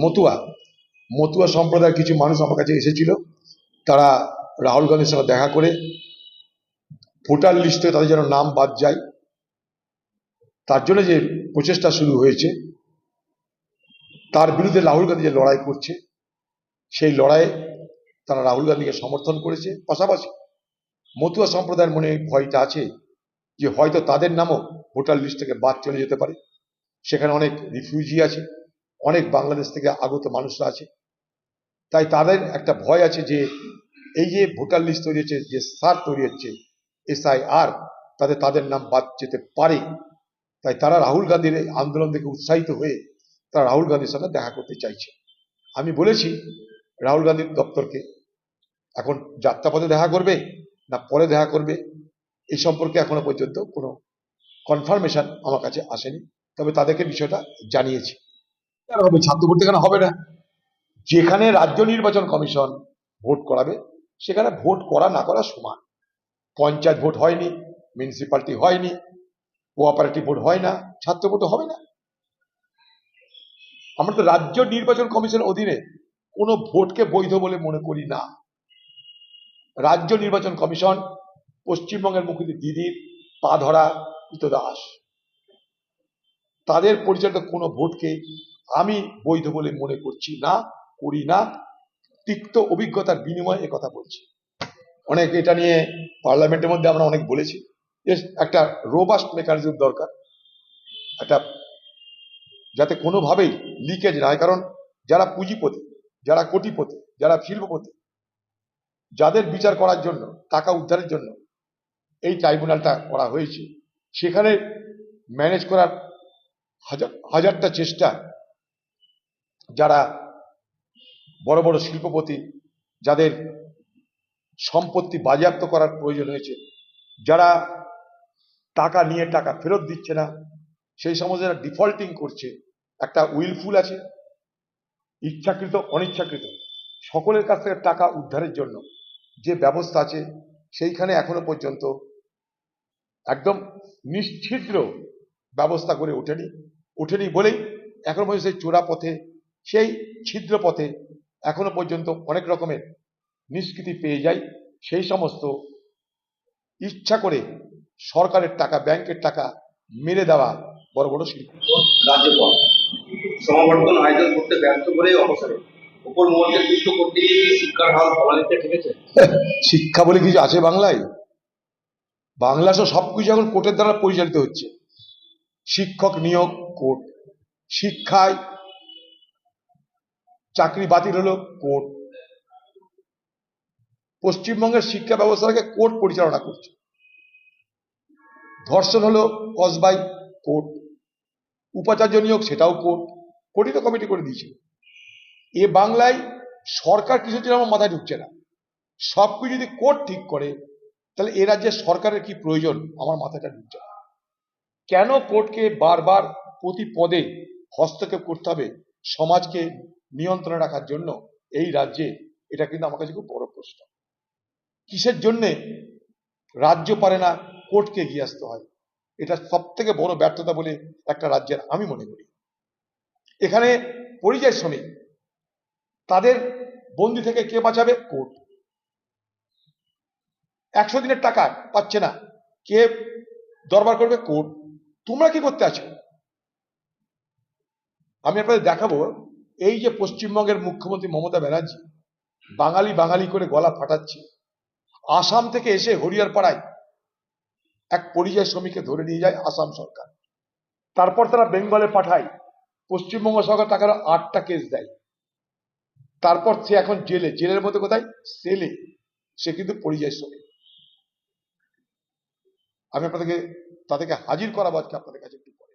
মতুয়া। মতুয়া সম্প্রদায়ের কিছু মানুষ আমার কাছে এসেছিল। তারা রাহুল গান্ধীর সঙ্গে দেখা করে ভোটার লিস্টে তাদের যেন নাম বাদ যায়। তার জন্য যে প্রচেষ্টা শুরু হয়েছে, তার বিরুদ্ধে রাহুল গান্ধী যে লড়াই করছে, সেই লড়াইয়ে তারা রাহুল গান্ধীকে সমর্থন করেছে। পাশাপাশি মতুয়া সম্প্রদায়ের মনে ভয়টা আছে যে হয়তো তাদের নামও ভোটার লিস্ট থেকে বাদ চলে যেতে পারে। সেখানে অনেক রিফিউজি আছে। অনেক বাংলাদেশ থেকে আগত মানুষরা আছে। তাই তাদের একটা ভয় আছে যে, এই যে ভোটার লিস্ট তৈরি হচ্ছে, যে সার তৈরি হচ্ছে, এসআইআর, তাতে তাদের নাম বাদ যেতে পারে। তাই তারা রাহুল গান্ধীর এই আন্দোলন থেকে উৎসাহিত হয়ে তারা রাহুল গান্ধীর সাথে দেখা করতে চাইছে। আমি বলেছি, রাহুল গান্ধীর দপ্তরকে এখন যাত্রাপথে দেখা করবে না পরে দেখা করবে এই সম্পর্কে এখনও পর্যন্ত কোনো কনফার্মেশন আমার কাছে আসেনি। তবে তাদেরকে বিষয়টা জানিয়েছি। হবে, ছাত্র ভোট এখানে হবে না। যেখানে রাজ্য নির্বাচন কমিশন ভোট করাবে, সেখানে ভোট করা না করা সমান। পঞ্চায়েত ভোট হয়নি মিউনিসিপালিটি হয়নি কোঅপারেটিভ ভোট হয় না, ছাত্র ভোট হবে না। আমরা তো রাজ্য নির্বাচন কমিশনের অধীনে কোনো ভোটকে বৈধ বলে মনে করি না। রাজ্য নির্বাচন কমিশন, পশ্চিমবঙ্গের মুখ্যমন্ত্রী দিদির পা ধরা দাস। তাদের পরিচালিত কোনো ভোটকে আমি বৈধ বলে মনে করছি না, করি না। তিক্ত অভিজ্ঞতার বিনিময়ে কথা বলছি। অনেক এটা নিয়ে পার্লামেন্টের মধ্যে আমরা অনেক বলেছি। একটা রোবাস্ট মেকানিজম দরকার। একটা যাতে কোনোভাবেই লিকেজ না হয়। কারণ যারা পুঁজিপতি, যারা কোটিপতি, যারা শিল্পপতি, যাদের বিচার করার জন্য, টাকা উদ্ধারের জন্য এই ট্রাইব্যুনালটা করা হয়েছে, সেখানে ম্যানেজ করার হাজার হাজারটা চেষ্টা যারা বড় বড় শিল্পপতি, যাদের সম্পত্তি বাজেয়াপ্ত করার প্রয়োজন হয়েছে, যারা টাকা নিয়ে টাকা ফেরত দিচ্ছে না, সেই সমস্ত যারা ডিফল্টিং করছে, একটা উইলফুল আছে, ইচ্ছাকৃত, অনিচ্ছাকৃত, সকলের কাছ থেকে টাকা উদ্ধারের জন্য যে ব্যবস্থা আছে, সেইখানে এখনও পর্যন্ত একদম নিশ্ছিদ্র ব্যবস্থা করে ওঠেনি ওঠেনি বলেই এখনও পর্যন্ত সেই চোরা পথে সেই ছিদ্র পথে এখনও পর্যন্ত অনেক রকমের নিষ্কৃতি পেয়ে যায় সেই সমস্ত ইচ্ছা করে সরকারের টাকা ব্যাংকের টাকা মেরে দেওয়া বড় বড় শিল্প। রাজ্যপাল সমাবর্তন আয়োজন করতে ব্যর্থ করে অবসরে। উপর মহলকে তুষ্ট করতে শিক্ষার হাল সমালিতে ঠেকেছে। শিক্ষা বলে কিছু আছে বাংলায়? বাংলা সহ সবকিছু এখন কোর্টের দ্বারা পরিচালিত হচ্ছে। শিক্ষক নিয়োগ কোর্ট। শিক্ষায় চাকরি বাতিল হলো কোর্ট। পশ্চিমবঙ্গের শিক্ষা ব্যবস্থাকে কোর্ট পরিচালনা করছে। ধর্ষণ হলো কসবাই কোর্ট। উপাচার্য নিয়োগ সেটাও কোর্ট। কোর্টই তো কমিটি করে দিয়েছিল এ বাংলায় সরকার কিছু ছিল আমার মাথায় ঢুকছে না। সবকিছু যদি কোর্ট ঠিক করে, তাহলে এ রাজ্যের সরকারের কি প্রয়োজন? আমার মাথাটা ঢুকছে না। কেন কোর্টকে বারবার প্রতি পদে হস্তক্ষেপ করতে হবে? সমাজকে নিয়ন্ত্রণে রাখার জন্য এই রাজ্যে এটা কিন্তু আমার কাছে খুব বড় প্রশ্ন। কিসের জন্যে রাজ্য পারে না, কোর্টকে এগিয়ে আসতে হয়? এটা সব থেকে বড় ব্যর্থতা বলে একটা রাজ্যের আমি মনে করি। এখানে পরিযায়ী শ্রমিক, তাদের বন্দি থেকে কে বাঁচাবে? কোর্ট। একশো দিনের টাকা পাচ্ছে না, কে দরবার করবে? কোর্ট। তোমরা কি করতে আছো? আমি আপনাদের দেখাবো এই যে পশ্চিমবঙ্গের মুখ্যমন্ত্রী মমতা ব্যানার্জি বাঙালি বাঙালি করে গলা ফাটাচ্ছে, আসাম থেকে এসে হরিয়ার পাড়ায় এক পরিযায়ী শ্রমিককে ধরে নিয়ে যায় আসাম সরকার। তারপর তারা বেঙ্গলে পাঠায়, পশ্চিমবঙ্গ সরকার তাকে আটটা কেস দেয়। তারপর সে এখন জেলে, জেলের মধ্যে কোথায়? সেলে। সে কিন্তু পরিযায়ী শ্রমিক। আমি আপনাদেরকে, তাদেরকে হাজির করাবো আজকে আপনাদের কাছে একটু।